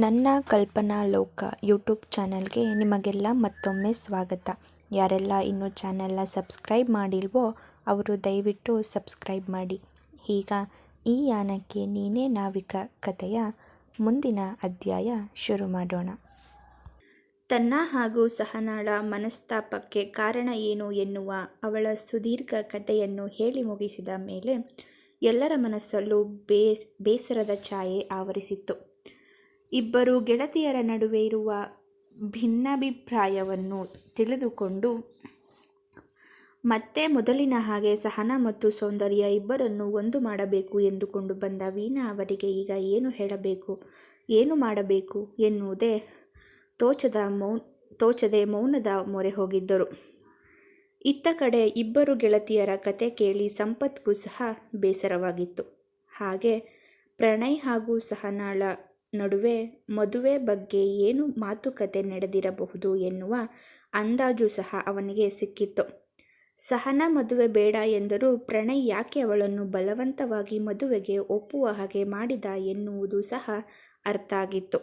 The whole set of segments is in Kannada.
ನನ್ನ ಕಲ್ಪನಾ ಲೋಕ ಯೂಟ್ಯೂಬ್ ಚಾನಲ್ಗೆ ನಿಮಗೆಲ್ಲ ಮತ್ತೊಮ್ಮೆ ಸ್ವಾಗತ. ಯಾರೆಲ್ಲ ಇನ್ನೂ ಚಾನೆಲ್ನ ಸಬ್ಸ್ಕ್ರೈಬ್ ಮಾಡಿಲ್ವೋ ಅವರು ದಯವಿಟ್ಟು ಸಬ್ಸ್ಕ್ರೈಬ್ ಮಾಡಿ. ಈಗ ಈ ಯಾನಕ್ಕೆ ನೀನೇ ನಾವಿಕ ಕಥೆಯ ಮುಂದಿನ ಅಧ್ಯಾಯ ಶುರು ಮಾಡೋಣ. ತನ್ನ ಹಾಗೂ ಸಹನಾಳ ಮನಸ್ತಾಪಕ್ಕೆ ಕಾರಣ ಏನು ಎನ್ನುವ ಅವಳ ಸುದೀರ್ಘ ಕಥೆಯನ್ನು ಹೇಳಿ ಮುಗಿಸಿದ ಮೇಲೆ ಎಲ್ಲರ ಮನಸ್ಸಲ್ಲೂ ಬೇಸ್, ಬೇಸರದ ಛಾಯೆ ಆವರಿಸಿತ್ತು. ಇಬ್ಬರು ಗೆಳತಿಯರ ನಡುವೆ ಇರುವ ಭಿನ್ನಾಭಿಪ್ರಾಯವನ್ನು ತಿಳಿದುಕೊಂಡು ಮತ್ತೆ ಮೊದಲಿನ ಹಾಗೆ ಸಹನ ಮತ್ತು ಸೌಂದರ್ಯ ಇಬ್ಬರನ್ನು ಒಂದು ಮಾಡಬೇಕು ಎಂದುಕೊಂಡು ಬಂದ ವೀಣಾ ಅವರಿಗೆ ಈಗ ಏನು ಹೇಳಬೇಕು, ಏನು ಮಾಡಬೇಕು ಎನ್ನುವುದೇ ತೋಚದ ಮೌ ತೋಚದೆ ಮೌನದ ಮೊರೆ ಹೋಗಿದ್ದರು. ಇತ್ತ ಕಡೆ ಇಬ್ಬರು ಗೆಳತಿಯರ ಕತೆ ಕೇಳಿ ಸಂಪತ್ಗೂ ಸಹ ಬೇಸರವಾಗಿತ್ತು. ಹಾಗೆ ಪ್ರಣಯ್ ಹಾಗೂ ಸಹನಾಳ ನಡುವೆ ಮದುವೆ ಬಗ್ಗೆ ಏನು ಮಾತುಕತೆ ನಡೆದಿರಬಹುದು ಎನ್ನುವ ಅಂದಾಜು ಸಹ ಅವನಿಗೆ ಸಿಕ್ಕಿತ್ತು. ಸಹನ ಮದುವೆ ಬೇಡ ಎಂದರೂ ಪ್ರಣಯ್ ಯಾಕೆ ಅವಳನ್ನು ಬಲವಂತವಾಗಿ ಮದುವೆಗೆ ಒಪ್ಪುವ ಹಾಗೆ ಮಾಡಿದ ಎನ್ನುವುದು ಸಹ ಅರ್ಥ ಆಗಿತ್ತು.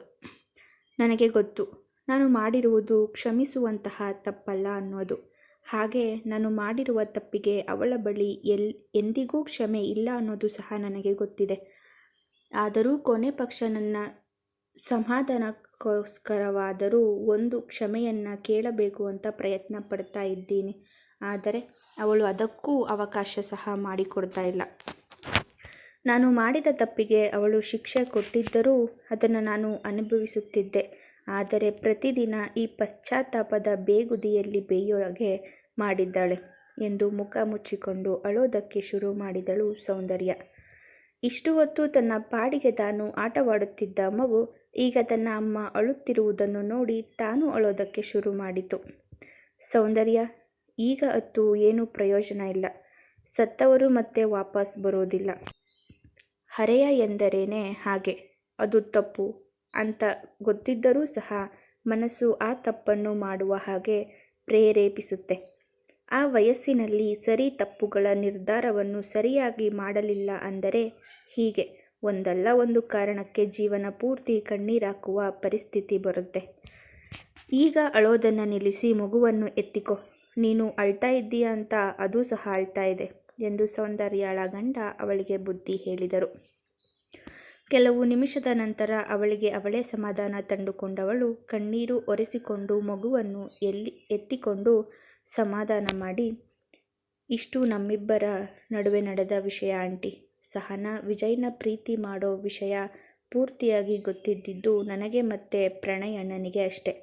ನನಗೆ ಗೊತ್ತು, ನಾನು ಮಾಡಿರುವುದು ಕ್ಷಮಿಸುವಂತಹ ತಪ್ಪಲ್ಲ ಅನ್ನೋದು. ಹಾಗೆ ನಾನು ಮಾಡಿರುವ ತಪ್ಪಿಗೆ ಅವಳ ಬಳಿ ಎಲ್, ಎಂದಿಗೂ ಕ್ಷಮೆ ಇಲ್ಲ ಅನ್ನೋದು ಸಹ ನನಗೆ ಗೊತ್ತಿದೆ. ಆದರೂ ಕೊನೆ ಪಕ್ಷ ನನ್ನ ಸಮಾಧಾನಕ್ಕೋಸ್ಕರವಾದರೂ ಒಂದು ಕ್ಷಮೆಯನ್ನು ಕೇಳಬೇಕು ಅಂತ ಪ್ರಯತ್ನ ಪಡ್ತಾ ಇದ್ದೀನಿ. ಆದರೆ ಅವಳು ಅದಕ್ಕೂ ಅವಕಾಶ ಸಹ ಮಾಡಿಕೊಡ್ತಾ ಇಲ್ಲ. ನಾನು ಮಾಡಿದ ತಪ್ಪಿಗೆ ಅವಳು ಶಿಕ್ಷೆ ಕೊಟ್ಟಿದ್ದರೂ ಅದನ್ನು ನಾನು ಅನುಭವಿಸುತ್ತಿದ್ದೆ. ಆದರೆ ಪ್ರತಿದಿನ ಈ ಪಶ್ಚಾತ್ತಾಪದ ಬೇಗುದಿಯಲ್ಲಿ ಬೇಯೋಗೆ ಮಾಡಿದ್ದಾಳೆ ಎಂದು ಮುಖ ಮುಚ್ಚಿಕೊಂಡು ಅಳೋದಕ್ಕೆ ಶುರು ಮಾಡಿದಳು ಸೌಂದರ್ಯ. ಇಷ್ಟು ಹೊತ್ತು ತನ್ನ ಪಾಡಿಗೆ ತಾನು ಆಟವಾಡುತ್ತಿದ್ದ ಮಗು ಈಗ ತನ್ನ ಅಮ್ಮ ಅಳುತ್ತಿರುವುದನ್ನು ನೋಡಿ ತಾನು ಅಳೋದಕ್ಕೆ ಶುರು ಮಾಡಿತು. ಸೌಂದರ್ಯ, ಈಗ ಅತ್ತು ಏನೂ ಪ್ರಯೋಜನ ಇಲ್ಲ. ಸತ್ತವರು ಮತ್ತೆ ವಾಪಸ್ ಬರೋದಿಲ್ಲ. ಹರೆಯ ಎಂದರೇನೆ ಹಾಗೆ? ಅದು ತಪ್ಪು. ಅಂತ ಗೊತ್ತಿದ್ದರೂ ಸಹ ಮನಸ್ಸು ಆ ತಪ್ಪನ್ನು ಮಾಡುವ ಹಾಗೆ ಪ್ರೇರೇಪಿಸುತ್ತೆ. ಆ ವಯಸ್ಸಿನಲ್ಲಿ ಸರಿ ತಪ್ಪುಗಳ ನಿರ್ಧಾರವನ್ನು ಸರಿಯಾಗಿ ಮಾಡಲಿಲ್ಲ ಅಂದರೆ ಹೀಗೆ. ಒಂದಲ್ಲ ಒಂದು ಕಾರಣಕ್ಕೆ ಜೀವನ ಪೂರ್ತಿ ಕಣ್ಣೀರಾಕುವ ಪರಿಸ್ಥಿತಿ ಬರುತ್ತೆ. ಈಗ ಅಳೋದನ್ನು ನಿಲ್ಲಿಸಿ ಮಗುವನ್ನು ಎತ್ತಿಕೊ. ನೀನು ಅಳ್ತಾ ಇದ್ದೀಯಾ ಅಂತ ಅದು ಸಹ ಅಳ್ತಾ ಇದೆ ಎಂದು ಸೌಂದರ್ಯಾಳ ಗಂಡ ಅವಳಿಗೆ ಬುದ್ಧಿ ಹೇಳಿದರು. ಕೆಲವು ನಿಮಿಷದ ನಂತರ ಅವಳಿಗೆ ಅವಳೇ ಸಮಾಧಾನ ತಂದುಕೊಂಡವಳು ಕಣ್ಣೀರು ಒರೆಸಿಕೊಂಡು ಮಗುವನ್ನು ಎಲ್ಲಿ ಎತ್ತಿಕೊಂಡು ಸಮಾಧಾನ ಮಾಡಿ, ಇಷ್ಟು ನಮ್ಮಿಬ್ಬರ ನಡುವೆ ನಡೆದ ವಿಷಯ ಆಂಟಿ. ಸಹನಾ, ವಿಜಯ್ನ ಪ್ರೀತಿ ಮಾಡೋ ವಿಷಯ ಪೂರ್ತಿಯಾಗಿ ಗೊತ್ತಿದ್ದಿದ್ದು ನನಗೆ ಮತ್ತೆ ಪ್ರಣಯ್ ಅಣ್ಣನಿಗೆ ಅಷ್ಟೆ.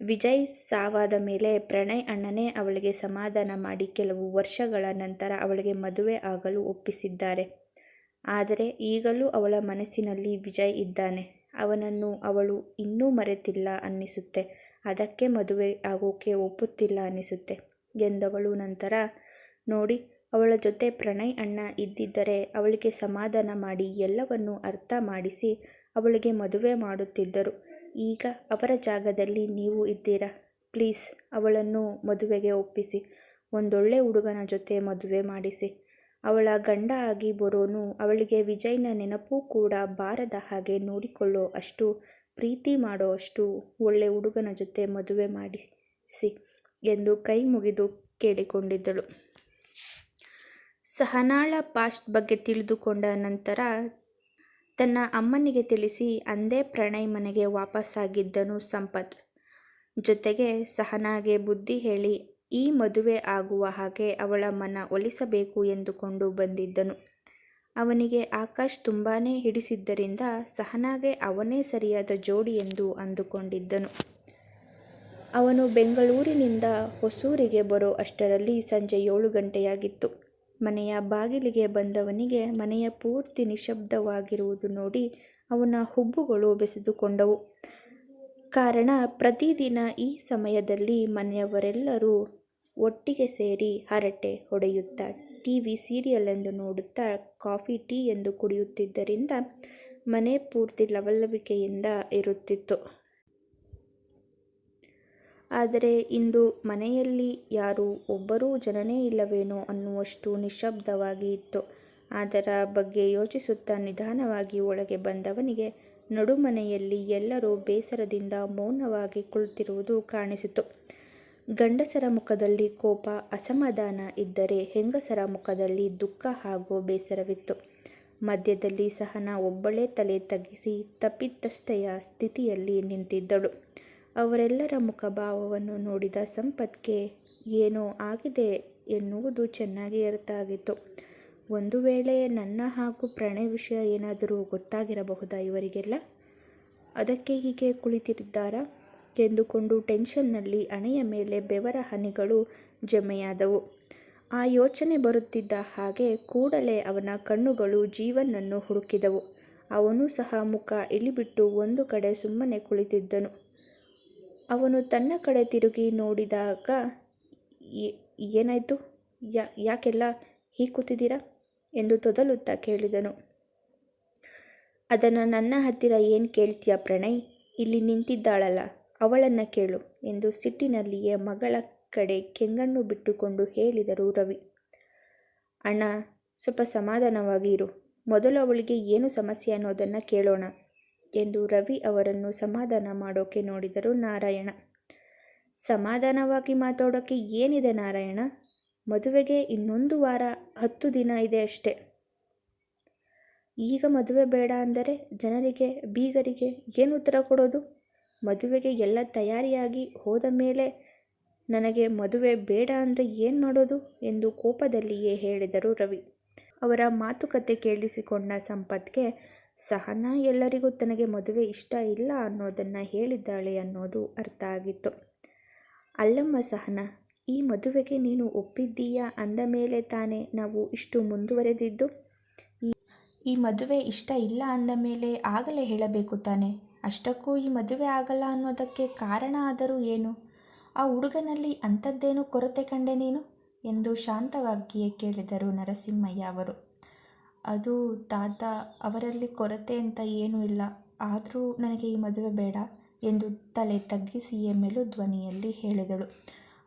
ವಿಜಯ್ ಸಾವಾದ ಮೇಲೆ ಪ್ರಣಯ್ ಅಣ್ಣನೇ ಅವಳಿಗೆ ಸಮಾಧಾನ ಮಾಡಿ ಕೆಲವು ವರ್ಷಗಳ ನಂತರ ಅವಳಿಗೆ ಮದುವೆ ಆಗಲು ಒಪ್ಪಿಸಿದ್ದಾರೆ. ಆದರೆ ಈಗಲೂ ಅವಳ ಮನಸ್ಸಿನಲ್ಲಿ ವಿಜಯ್ ಇದ್ದಾನೆ. ಅವನನ್ನು ಅವಳು ಇನ್ನೂ ಮರೆತಿಲ್ಲ ಅನ್ನಿಸುತ್ತೆ. ಅದಕ್ಕೆ ಮದುವೆ ಆಗೋಕೆ ಒಪ್ಪುತ್ತಿಲ್ಲ ಅನಿಸುತ್ತೆ ಎಂದವಳು ನಂತರ, ನೋಡಿ, ಅವಳ ಜೊತೆ ಪ್ರಣಯ್ ಅಣ್ಣ ಇದ್ದಿದ್ದರೆ ಅವಳಿಗೆ ಸಮಾಧಾನ ಮಾಡಿ ಎಲ್ಲವನ್ನೂ ಅರ್ಥ ಮಾಡಿಸಿ ಅವಳಿಗೆ ಮದುವೆ ಮಾಡುತ್ತಿದ್ದರು. ಈಗ ಅವರ ಜಾಗದಲ್ಲಿ ನೀವು ಇದ್ದೀರಾ? ಪ್ಲೀಸ್, ಅವಳನ್ನು ಮದುವೆಗೆ ಒಪ್ಪಿಸಿ. ಒಂದೊಳ್ಳೆ ಹುಡುಗನ ಜೊತೆ ಮದುವೆ ಮಾಡಿಸಿ. ಅವಳ ಗಂಡ ಆಗಿ ಬರೋನು ಅವಳಿಗೆ ವಿಜಯ್ನ ನೆನಪು ಕೂಡ ಬಾರದ ಹಾಗೆ ನೋಡಿಕೊಳ್ಳೋ ಅಷ್ಟು ಪ್ರೀತಿ ಮಾಡುವಷ್ಟು ಒಳ್ಳೆ ಹುಡುಗನ ಜೊತೆ ಮದುವೆ ಮಾಡಿಸಿ ಎಂದು ಕೈ ಮುಗಿದು ಕೇಳಿಕೊಂಡಿದ್ದಳು. ಸಹನಾಳ ಪಾಸ್ಟ್ ಬಗ್ಗೆ ತಿಳಿದುಕೊಂಡ ನಂತರ ತನ್ನ ಅಮ್ಮನಿಗೆ ತಿಳಿಸಿ ಅಂದೇ ಪ್ರಣಯ್ ಮನೆಗೆ ವಾಪಸ್ಸಾಗಿದ್ದನು ಸಂಪತ್. ಜೊತೆಗೆ ಸಹನಾಗೆ ಬುದ್ಧಿ ಹೇಳಿ ಈ ಮದುವೆ ಆಗುವ ಹಾಗೆ ಅವಳ ಮನ ಒಲಿಸಬೇಕು ಎಂದುಕೊಂಡು ಬಂದಿದ್ದನು. ಅವನಿಗೆ ಆಕಾಶ್ ತುಂಬಾನೇ ಹಿಡಿಸಿದ್ದರಿಂದ ಸಹನಾಗೆ ಅವನೇ ಸರಿಯಾದ ಜೋಡಿ ಎಂದು ಅಂದುಕೊಂಡಿದ್ದನು. ಅವನು ಬೆಂಗಳೂರಿನಿಂದ ಹೊಸೂರಿಗೆ ಬರೋ ಅಷ್ಟರಲ್ಲಿ ಸಂಜೆ ಏಳು ಗಂಟೆಯಾಗಿತ್ತು. ಮನೆಯ ಬಾಗಿಲಿಗೆ ಬಂದವನಿಗೆ ಮನೆಯ ಪೂರ್ತಿ ನಿಶ್ಶಬ್ದವಾಗಿರುವುದು ನೋಡಿ ಅವನ ಹುಬ್ಬುಗಳು ಬೆಸೆದುಕೊಂಡವು. ಕಾರಣ, ಪ್ರತಿದಿನ ಈ ಸಮಯದಲ್ಲಿ ಮನೆಯವರೆಲ್ಲರೂ ಒಟ್ಟಿಗೆ ಸೇರಿ ಹರಟೆ ಹೊಡೆಯುತ್ತಾ ಟಿ ವಿ ಸೀರಿಯಲ್ ಎಂದು ನೋಡುತ್ತಾ ಕಾಫಿ, ಟೀ ಎಂದು ಕುಡಿಯುತ್ತಿದ್ದರಿಂದ ಮನೆ ಪೂರ್ತಿ ಲವಲವಿಕೆಯಿಂದ ಇರುತ್ತಿತ್ತು. ಆದರೆ ಇಂದು ಮನೆಯಲ್ಲಿ ಯಾರೂ ಒಬ್ಬರೂ ಜನನೇ ಇಲ್ಲವೇನೋ ಅನ್ನುವಷ್ಟು ನಿಶ್ಶಬ್ದವಾಗಿ ಇತ್ತು. ಅದರ ಬಗ್ಗೆ ಯೋಚಿಸುತ್ತಾ ನಿಧಾನವಾಗಿ ಒಳಗೆ ಬಂದವನಿಗೆ ನಡುಮನೆಯಲ್ಲಿ ಎಲ್ಲರೂ ಬೇಸರದಿಂದ ಮೌನವಾಗಿ ಕುಳಿತಿರುವುದು ಕಾಣಿಸಿತು. ಗಂಡಸರ ಮುಖದಲ್ಲಿ ಕೋಪ, ಅಸಮಾಧಾನ ಇದ್ದರೆ ಹೆಂಗಸರ ಮುಖದಲ್ಲಿ ದುಃಖ ಹಾಗೂ ಬೇಸರವಿತ್ತು. ಮಧ್ಯದಲ್ಲಿ ಸಹನ ಒಬ್ಬಳೇ ತಲೆ ತಗ್ಗಿಸಿ ತಪ್ಪಿತಸ್ಥೆಯ ಸ್ಥಿತಿಯಲ್ಲಿ ನಿಂತಿದ್ದಳು. ಅವರೆಲ್ಲರ ಮುಖಭಾವವನ್ನು ನೋಡಿದ ಸಂಪತ್ಗೆ ಏನೋ ಆಗಿದೆ ಎನ್ನುವುದು ಚೆನ್ನಾಗಿ ಅರ್ಥ ಆಗಿತ್ತು ಒಂದು ವೇಳೆ ನನ್ನ ಹಾಗೂ ಪ್ರಣಯ ವಿಷಯ ಏನಾದರೂ ಗೊತ್ತಾಗಿರಬಹುದಾ ಇವರಿಗೆಲ್ಲ? ಅದಕ್ಕೆ ಹೀಗೆ ಕುಳಿತಿದ್ದಾರಾ? ಎಂದುಕೊಂಡು ಟೆನ್ಷನ್ನಲ್ಲಿ ಹಣೆಯ ಮೇಲೆ ಬೆವರ ಹನಿಗಳು ಜಮೆಯಾದವು. ಆ ಯೋಚನೆ ಬರುತ್ತಿದ್ದ ಹಾಗೆ ಕೂಡಲೇ ಅವನ ಕಣ್ಣುಗಳು ಜೀವನನ್ನು ಹುಡುಕಿದವು. ಅವನು ಸಹ ಮುಖ ಇಳಿಬಿಟ್ಟು ಒಂದು ಕಡೆ ಸುಮ್ಮನೆ ಕುಳಿತಿದ್ದನು. ಅವನು ತನ್ನ ಕಡೆ ತಿರುಗಿ ನೋಡಿದಾಗ ಏನಾಯ್ತು? ಯಾಕೆಲ್ಲ ಹೀ ಕೂತಿದ್ದೀರಾ? ಎಂದು ತೊದಲುತ್ತಾ ಕೇಳಿದನು. ಅದನ್ನು ನನ್ನ ಹತ್ತಿರ ಏನು ಕೇಳ್ತೀಯ ಪ್ರಣಯ್? ಇಲ್ಲಿ ನಿಂತಿದ್ದಾಳಲ್ಲ ಅವಳನ್ನ ಕೇಳು ಎಂದು ಸಿಟ್ಟಿನಲ್ಲಿಯೇ ಮಗಳ ಕಡೆ ಕೆಂಗಣ್ಣು ಬಿಟ್ಟುಕೊಂಡು ಹೇಳಿದರು ರವಿ. ಅಣ್ಣ, ಸ್ವಲ್ಪ ಸಮಾಧಾನವಾಗಿ ಇರು. ಮೊದಲು ಅವಳಿಗೆ ಏನು ಸಮಸ್ಯೆ ಅನ್ನೋದನ್ನು ಕೇಳೋಣ ಎಂದು ರವಿ ಅವರನ್ನು ಸಮಾಧಾನ ಮಾಡೋಕೆ ನೋಡಿದರು ನಾರಾಯಣ. ಸಮಾಧಾನವಾಗಿ ಮಾತಾಡೋಕೆ ಏನಿದೆ ನಾರಾಯಣ? ಮದುವೆಗೆ ಇನ್ನೊಂದು ವಾರ, ಹತ್ತು ದಿನ ಇದೆ ಅಷ್ಟೇ. ಈಗ ಮದುವೆ ಬೇಡ ಅಂದರೆ ಜನರಿಗೆ, ಬೀಗರಿಗೆ ಏನು ಉತ್ತರ ಕೊಡೋದು? ಮದುವೆಗೆ ಎಲ್ಲ ತಯಾರಿಯಾಗಿ ಹೋದ ಮೇಲೆ ನನಗೆ ಮದುವೆ ಬೇಡ ಅಂದರೆ ಏನು ಮಾಡೋದು? ಎಂದು ಕೋಪದಲ್ಲಿಯೇ ಹೇಳಿದರು ರವಿ. ಅವರ ಮಾತುಕತೆ ಕೇಳಿಸಿಕೊಂಡ ಸಂಪತ್ಗೆ ಸಹನಾ ಎಲ್ಲರಿಗೂ ತನಗೆ ಮದುವೆ ಇಷ್ಟ ಇಲ್ಲ ಅನ್ನೋದನ್ನು ಹೇಳಿದ್ದಾಳೆ ಅನ್ನೋದು ಅರ್ಥ ಆಗಿತ್ತು. ಅಲ್ಲಮ್ಮ ಸಹನಾ, ಈ ಮದುವೆಗೆ ನೀನು ಒಪ್ಪಿದ್ದೀಯಾ ಅಂದ ಮೇಲೆ ತಾನೇ ನಾವು ಇಷ್ಟು ಮುಂದುವರೆದಿದ್ದು. ಈ ಮದುವೆ ಇಷ್ಟ ಇಲ್ಲ ಅಂದ ಮೇಲೆ ಆಗಲೇ ಹೇಳಬೇಕು ತಾನೇ? ಅಷ್ಟಕ್ಕೂ ಈ ಮದುವೆ ಆಗಲ್ಲ ಅನ್ನೋದಕ್ಕೆ ಕಾರಣ ಆದರೂ ಏನು? ಆ ಹುಡುಗನಲ್ಲಿ ಅಂಥದ್ದೇನು ಕೊರತೆ ಕಂಡೆ ನೀನು? ಎಂದು ಶಾಂತವಾಗಿಯೇ ಕೇಳಿದರು ನರಸಿಂಹಯ್ಯ ಅವರು. ಅದು ತಾತ, ಅವರಲ್ಲಿ ಕೊರತೆ ಅಂತ ಏನೂ ಇಲ್ಲ. ಆದರೂ ನನಗೆ ಈ ಮದುವೆ ಬೇಡ ಎಂದು ತಲೆ ತಗ್ಗಿಸಿಯೇ ಮೇಲೂ ಧ್ವನಿಯಲ್ಲಿ ಹೇಳಿದಳು.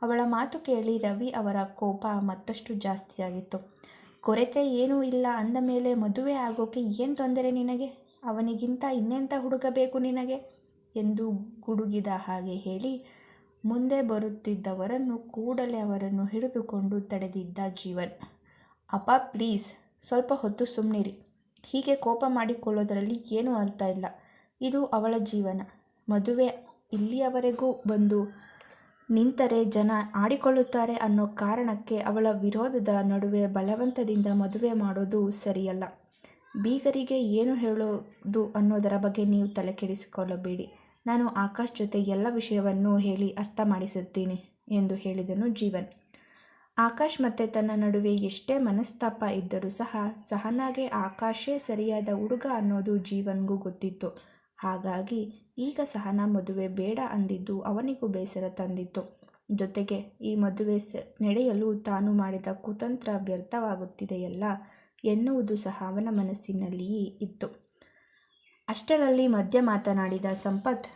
ಅವಳ ಮಾತು ಕೇಳಿ ರವಿ ಅವರ ಕೋಪ ಮತ್ತಷ್ಟು ಜಾಸ್ತಿಯಾಗಿತ್ತು. ಕೊರತೆ ಏನೂ ಇಲ್ಲ ಅಂದ ಮೇಲೆ ಮದುವೆ ಆಗೋಕೆ ಏನು ತೊಂದರೆ ನಿನಗೆ? ಅವನಿಗಿಂತ ಇನ್ನೆಂಥ ಹುಡುಗ ಬೇಕು ನಿನಗೆ? ಎಂದು ಗುಡುಗಿದ ಹಾಗೆ ಹೇಳಿ, ಮುಂದೆ ಬರುತ್ತಿದ್ದವರನ್ನು ಕೂಡಲೇ ಅವರನ್ನು ಹಿಡಿದುಕೊಂಡು ತಡೆದಿದ್ದ ಜೀವನ್. ಅಪ್ಪ, ಪ್ಲೀಸ್, ಸ್ವಲ್ಪ ಹೊತ್ತು ಸುಮ್ಮನಿರಿ ಹೀಗೆ ಕೋಪ ಮಾಡಿಕೊಳ್ಳೋದರಲ್ಲಿ ಏನೂ ಅರ್ಥ ಇಲ್ಲ. ಇದು ಅವಳ ಜೀವನ. ಮದುವೆ ಇಲ್ಲಿಯವರೆಗೂ ಬಂದು ನಿಂತರೆ ಜನ ಆಡಿಕೊಳ್ಳುತ್ತಾರೆ ಅನ್ನೋ ಕಾರಣಕ್ಕೆ ಅವಳ ವಿರೋಧದ ನಡುವೆ ಬಲವಂತದಿಂದ ಮದುವೆ ಮಾಡೋದು ಸರಿಯಲ್ಲ. ಬೀಗರಿಗೆ ಏನು ಹೇಳೋದು ಅನ್ನೋದರ ಬಗ್ಗೆ ನೀವು ತಲೆ ಕೆಡಿಸಿಕೊಳ್ಳಬೇಡಿ. ನಾನು ಆಕಾಶ್ ಜೊತೆ ಎಲ್ಲ ವಿಷಯವನ್ನೂ ಹೇಳಿ ಅರ್ಥ ಮಾಡಿಸುತ್ತೀನಿ ಎಂದು ಹೇಳಿದನು ಜೀವನ್. ಆಕಾಶ್ ಮತ್ತೆ ತನ್ನ ನಡುವೆ ಎಷ್ಟೇ ಮನಸ್ತಾಪ ಇದ್ದರೂ ಸಹ ಸಹನಾಗೆ ಆಕಾಶೇ ಸರಿಯಾದ ಹುಡುಗ ಅನ್ನೋದು ಜೀವನ್ಗೂ ಗೊತ್ತಿತ್ತು. ಹಾಗಾಗಿ ಈಗ ಸಹನಾ ಮದುವೆ ಬೇಡ ಅಂದಿದ್ದು ಅವನಿಗೂ ಬೇಸರ ತಂದಿತ್ತು. ಜೊತೆಗೆ ಈ ಮದುವೆ ನಡೆಯಲು ತಾನು ಮಾಡಿದ ಕುತಂತ್ರ ವ್ಯರ್ಥವಾಗುತ್ತಿದೆಯಲ್ಲ ಎನ್ನುವುದು ಸಹ ಅವನ ಮನಸ್ಸಿನಲ್ಲಿ ಇತ್ತು. ಅಷ್ಟರಲ್ಲಿ ಮಧ್ಯ ಮಾತನಾಡಿದ ಸಂಪತ್,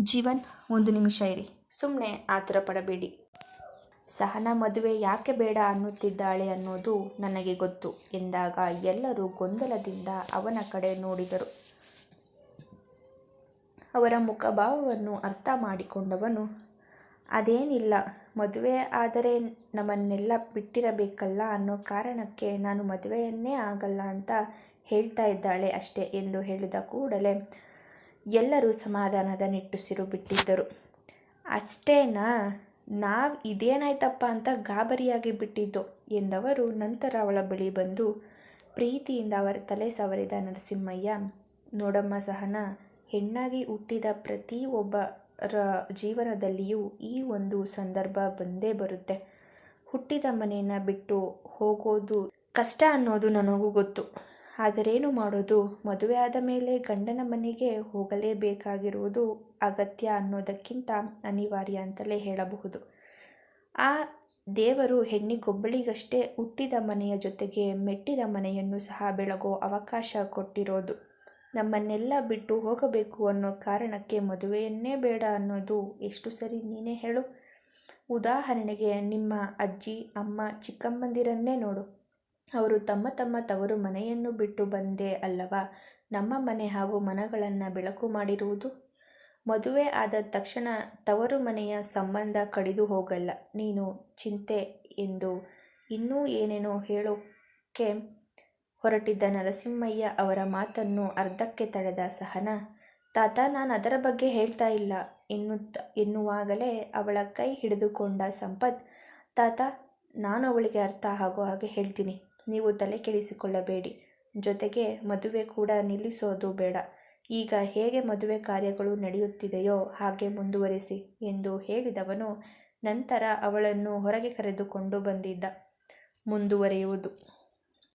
ಜೀವನ್ ಒಂದು ನಿಮಿಷ ಇರಿ. ಸುಮ್ಮನೆ ಆತುರ ಪಡಬೇಡಿ. ಸಹನ ಮದುವೆ ಯಾಕೆ ಬೇಡ ಅನ್ನುತ್ತಿದ್ದಾಳೆ ಅನ್ನೋದು ನನಗೆ ಗೊತ್ತು ಎಂದಾಗ ಎಲ್ಲರೂ ಗೊಂದಲದಿಂದ ಅವನ ಕಡೆ ನೋಡಿದರು. ಅವರ ಮುಖಭಾವವನ್ನು ಅರ್ಥ ಮಾಡಿಕೊಂಡವನು, ಅದೇನಿಲ್ಲ ಮದುವೆ ಆದರೆ ನಮ್ಮನ್ನೆಲ್ಲ ಬಿಟ್ಟಿರಬೇಕಲ್ಲ ಅನ್ನೋ ಕಾರಣಕ್ಕೆ ನಾನು ಮದುವೆಯನ್ನೇ ಆಗಲ್ಲ ಅಂತ ಹೇಳ್ತಾ ಇದ್ದಾಳೆ ಅಷ್ಟೇ ಎಂದು ಹೇಳಿದ ಕೂಡಲೇ ಎಲ್ಲರೂ ಸಮಾಧಾನದ ನಿಟ್ಟುಸಿರು ಬಿಟ್ಟಿದ್ದರು. ಅಷ್ಟೇನಾ? ನಾವ್ ಇದೇನಾಯ್ತಪ್ಪ ಅಂತ ಗಾಬರಿಯಾಗಿ ಬಿಟ್ಟಿದ್ದು ಎಂದವರು ನಂತರ ಅವಳ ಬಳಿ ಬಂದು ಪ್ರೀತಿಯಿಂದ ಅವರ ತಲೆ ಸವರಿದ ನರಸಿಂಹಯ್ಯ, ನೋಡಮ್ಮ ಸಹನ ಹೆಣ್ಣಾಗಿ ಹುಟ್ಟಿದ ಪ್ರತಿ ಒಬ್ಬರ ಜೀವನದಲ್ಲಿಯೂ ಈ ಒಂದು ಸಂದರ್ಭ ಬಂದೇ ಬರುತ್ತೆ. ಹುಟ್ಟಿದ ಮನೆಯನ್ನ ಬಿಟ್ಟು ಹೋಗೋದು ಕಷ್ಟ ಅನ್ನೋದು ನನಗೂ ಗೊತ್ತು. ಆದರೇನು ಮಾಡೋದು? ಮದುವೆ ಆದ ಮೇಲೆ ಗಂಡನ ಮನೆಗೆ ಹೋಗಲೇಬೇಕಾಗಿರುವುದು ಅಗತ್ಯ ಅನ್ನೋದಕ್ಕಿಂತ ಅನಿವಾರ್ಯ ಅಂತಲೇ ಹೇಳಬಹುದು. ಆ ದೇವರು ಹೆಣ್ಣಿಗೊಬ್ಬಳಿಗಷ್ಟೇ ಹುಟ್ಟಿದ ಮನೆಯ ಜೊತೆಗೆ ಮೆಟ್ಟಿದ ಮನೆಯನ್ನು ಸಹ ಬೆಳಗೋ ಅವಕಾಶ ಕೊಟ್ಟಿರೋದು. ನಮ್ಮನ್ನೆಲ್ಲ ಬಿಟ್ಟು ಹೋಗಬೇಕು ಅನ್ನೋ ಕಾರಣಕ್ಕೆ ಮದುವೆಯನ್ನೇ ಬೇಡ ಅನ್ನೋದು ಎಷ್ಟು ಸರಿ ನೀನೇ ಹೇಳು? ಉದಾಹರಣೆಗೆ ನಿಮ್ಮ ಅಜ್ಜಿ, ಅಮ್ಮ, ಚಿಕ್ಕಮ್ಮಂದಿರನ್ನೇ ನೋಡು. ಅವರು ತಮ್ಮ ತಮ್ಮ ತವರು ಮನೆಯನ್ನು ಬಿಟ್ಟು ಬಂದೇ ಅಲ್ಲವಾ ನಮ್ಮ ಮನೆ ಹಾಗೂ ಮನಗಳನ್ನು ಬೆಳಕು ಮಾಡಿರುವುದು ಮದುವೆ ಆದ ತಕ್ಷಣ ತವರು ಮನೆಯ ಸಂಬಂಧ ಕಡಿದು ಹೋಗಲ್ಲ ನೀನು ಚಿಂತೆ ಎಂದು ಇನ್ನೂ ಏನೇನೋ ಹೇಳೋಕ್ಕೆ ಹೊರಟಿದ್ದ ನರಸಿಂಹಯ್ಯ ಅವರ ಮಾತನ್ನು ಅರ್ಧಕ್ಕೆ ತಡೆದ ಸಹನ, ತಾತ, ನಾನು ಅದರ ಬಗ್ಗೆ ಹೇಳ್ತಾ ಇಲ್ಲ. ಎನ್ನುತ್ತ ಎನ್ನುವಾಗಲೇ ಅವಳ ಕೈ ಹಿಡಿದುಕೊಂಡ ಸಂಪತ್, ತಾತ, ನಾನು ಅವಳಿಗೆ ಅರ್ಥ ಆಗೋ ಹಾಗೆ ಹೇಳ್ತೀನಿ. ನೀವು ತಲೆ ಕೆಡಿಸಿಕೊಳ್ಳಬೇಡಿ. ಜೊತೆಗೆ ಮದುವೆ ಕೂಡ ನಿಲ್ಲಿಸೋದು ಬೇಡ. ಈಗ ಹೇಗೆ ಮದುವೆ ಕಾರ್ಯಗಳು ನಡೆಯುತ್ತಿದೆಯೋ ಹಾಗೆ ಮುಂದುವರಿಸಿ ಎಂದು ಹೇಳಿದವನು ನಂತರ ಅವಳನ್ನು ಹೊರಗೆ ಕರೆದುಕೊಂಡು ಬಂದಿದ್ದ. ಮುಂದುವರಿಯುವುದು.